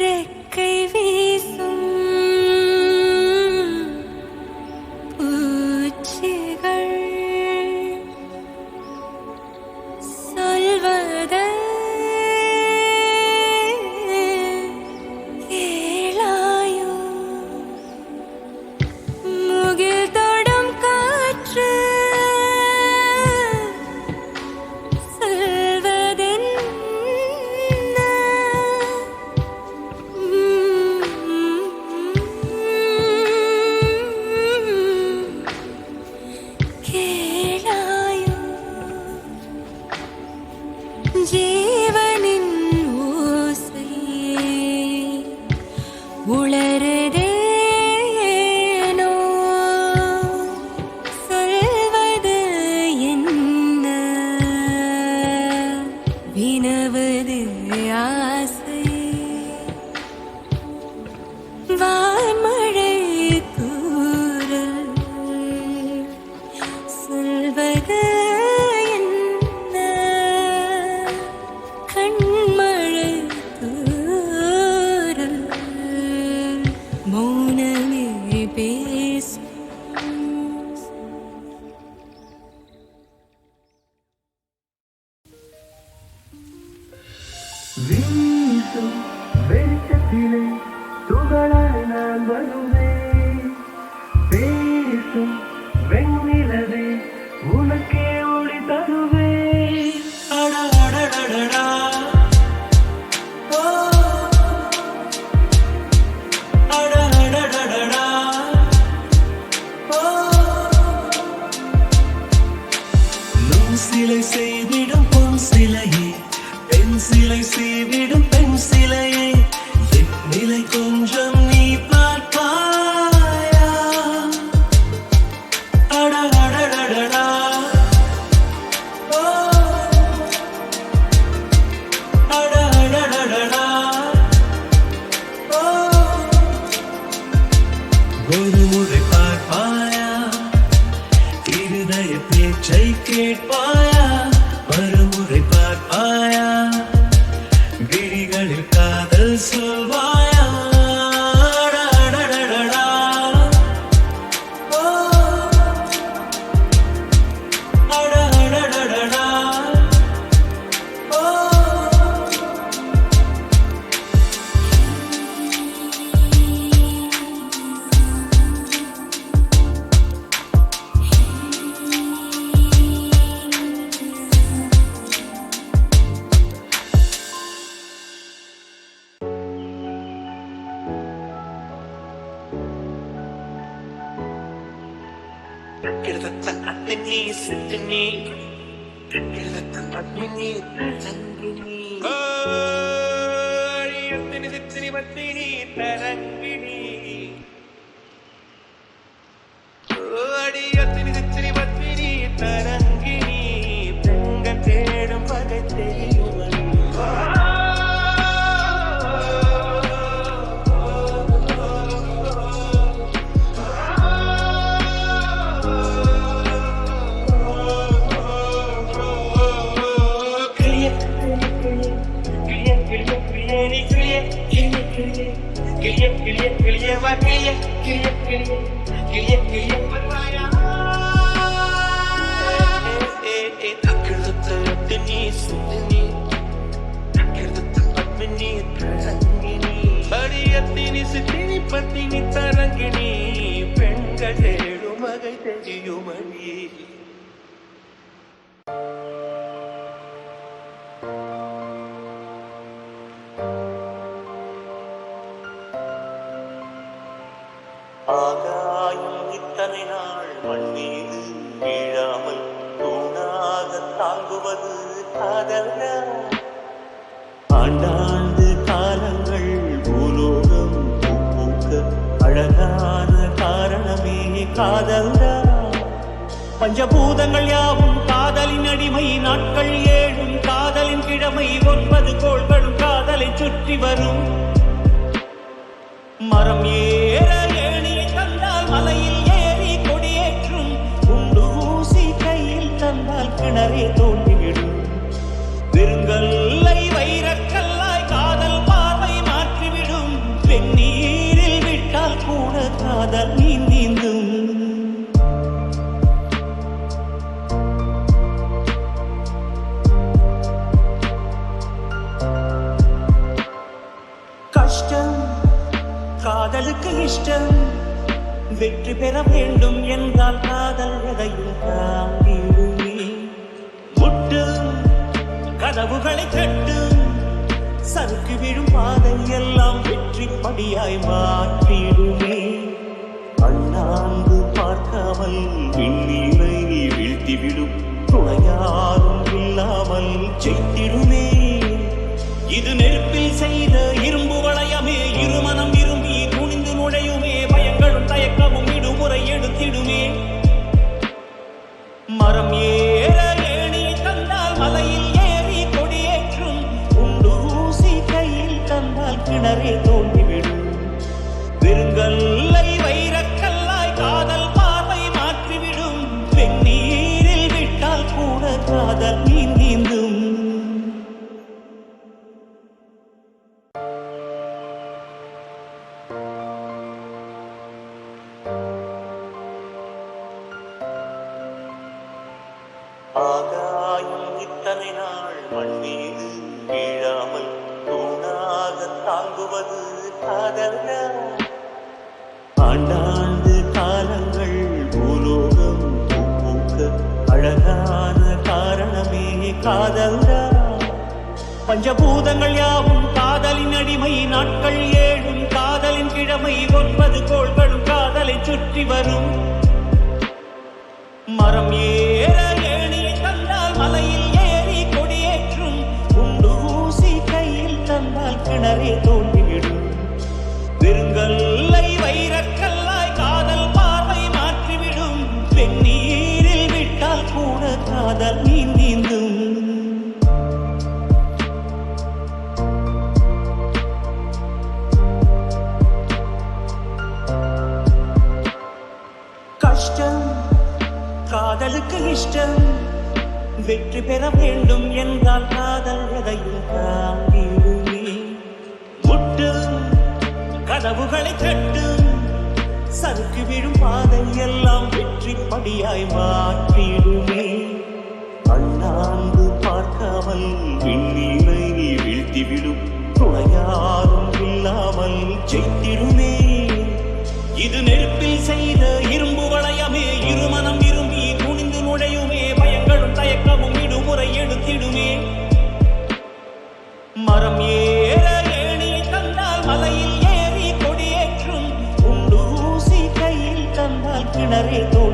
ரெக்கை வெளிச்சத்திலே துகளாய் நான் வருவேன். பேசும் வெண்ணிலவே உனக்கு I am. 그러다 안되니 슬프니 그러다 받니 난기니 오 연드니 습니 받니 따랑기니 கிளிய கிளிய கிளிய கிளிய கிளிய கிளிய கிளிய வருவாயா? ஏ, எட்டு நீ நீ. நீ படியத்தினி சித்தினி பத்தினி பெண்கள் தேடும் மகை தெரியுமணி ஆகாயம் இத்தனை நாள் மண் மீது வீழாமல் தூணாக தாங்குவது காதல்யா ஆண்டாண்டு காலங்கள் பூலோகம் பூக்க அழகான காரணமே காதல்யா பஞ்சபூதங்கள் யாவும் காதலின் அடிமை நாட்கள் ஏழும் காதலின் கிழமை ஒன்பது கோள்களும் காதலை சுற்றி வரும். மரம் ஏ தந்தால் கிணறே தோண்டிவிடும் வெறுங்கல்லை வைரக்கல்லாய் காதல் பார்வை மாற்றிவிடும். பெண்ணீரில் விட்டால் கூட காதல் நீந்தும். கஷ்டம் காதலுக்கு இஷ்டம். வெற்றி பெற வேண்டும் என்றால் காதல் எதையும் தாங்கிடுமே கதவுகளை கட்டும் சறுக்கு விழும் பாதை எல்லாம் வெற்றி படியாய் மாற்றிடுமே. அண்ணாந்து பார்க்காமல் விண்ணீரை வீழ்த்திவிடும் துணையாரும் இல்லாமல் செய்திடுமே இது நெருப்பில் செய்த இரும்பு வளையமே இருமனம் Rico. தாங்குவது காதல்யா ஆண்டாண்டு காலங்கள் பூலோகம் பூக்க அழகான காரணமே காதல்யா பஞ்சபூதங்கள் யாவும் காதலின் அடிமை நாட்கள் ஏழும் காதலின் கிழமை ஒன்பது கோள்களும் காதலை சுற்றி வரும். வெற்றி பெற வேண்டும் என்றால் காதல் எதையும் தாங்கிடுமே முட்டும் கதவுகளை தட்டும் சறுக்கு விழும் பாதை எல்லாம் வெற்றி படியாய் மாற்றிடுமே. அண்ணாந்து பார்க்காமல் விண்ணீரை வீழ்த்திவிடும் துணையாரும் இல்லாமல் ஜெயித்திடுமே. இது நெல் bonito.